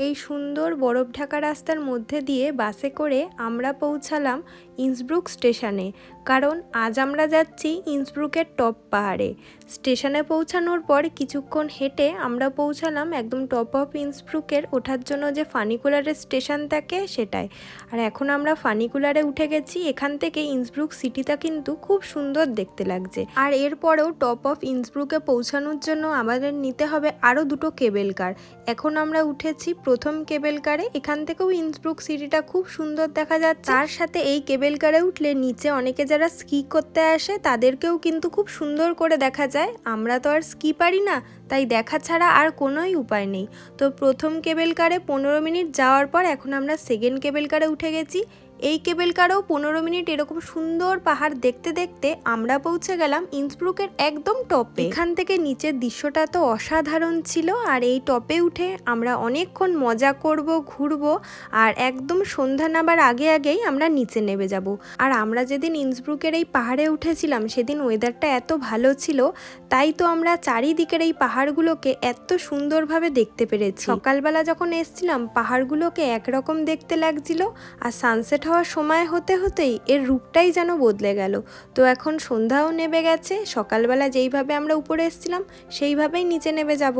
এই সুন্দর বরফ ঢাকা রাস্তার মধ্যে দিয়ে বাসে করে আমরা পৌঁছালাম ইন্সব্রুক স্টেশনে। কারণ আজ আমরা যাচ্ছি ইন্সব্রুকের টপ পাহাড়ে। স্টেশনে পৌঁছানোর পর কিছুক্ষণ হেঁটে আমরা পৌঁছালাম একদম টপ অফ ইন্সব্রুকের। ওঠার জন্য যে ফানিকুলারের স্টেশন থাকে সেটাই। আর এখন আমরা ফানিকুলারে উঠে গেছি। এখান থেকে ইন্সব্রুক সিটিটা কিন্তু খুব সুন্দর দেখতে লাগছে। আর এরপরেও টপ অফ ইন্সব্রুকে পৌঁছানোর জন্য আমাদের নিতে হবে আরও দুটো কেবেল কার। এখন আমরা উঠেছি প্রথম কেবেল কারে। এখান থেকেও ইন্সব্রুক সিটিটা খুব সুন্দর দেখা যাচ্ছে। তার সাথে এই কেবেল কারে উঠলে নিচে অনেকে যারা স্কি করতে আসে, তাদেরকেও কিন্তু খুব সুন্দর করে দেখা যায়। আমরা তো আর স্কি পারি না, তাই দেখা ছাড়া আর কোনোই উপায় নেই। তো প্রথম কেবেল কারে পনেরো মিনিট যাওয়ার পর এখন আমরা সেকেন্ড কেবেল কারে উঠে গেছি। এই কেবেল কারেও পনেরো মিনিট এরকম সুন্দর পাহাড় দেখতে দেখতে আমরা পৌঁছে গেলাম ইন্সব্রুকের একদম টপে। এখান থেকে নিচের দৃশ্যটা তো অসাধারণ ছিল আর এই টপে উঠে আমরা অনেকক্ষণ মজা করব, ঘুরবো আর একদম সন্ধ্যা নাবার আগে আগেই আমরা নিচে নেমে যাব। আর আমরা যেদিন ইন্সব্রুকের এই পাহাড়ে উঠেছিলাম সেদিন ওয়েদারটা এত ভালো ছিল, তাই তো আমরা চারিদিকের এই পাহাড়গুলোকে এত সুন্দরভাবে দেখতে পেরেছি। সকালবেলা যখন এসছিলাম, পাহাড়গুলোকে একরকম দেখতে লাগছিল আর সানসেট হওয়ার সময় হতে হতেই এর রূপটাই যেন বদলে গেল। তো এখন সন্ধ্যাও নেবে গেছে, সকালবেলা যেইভাবে আমরা উপরে এসেছিলাম, সেইভাবেই নিচে নেবে যাব।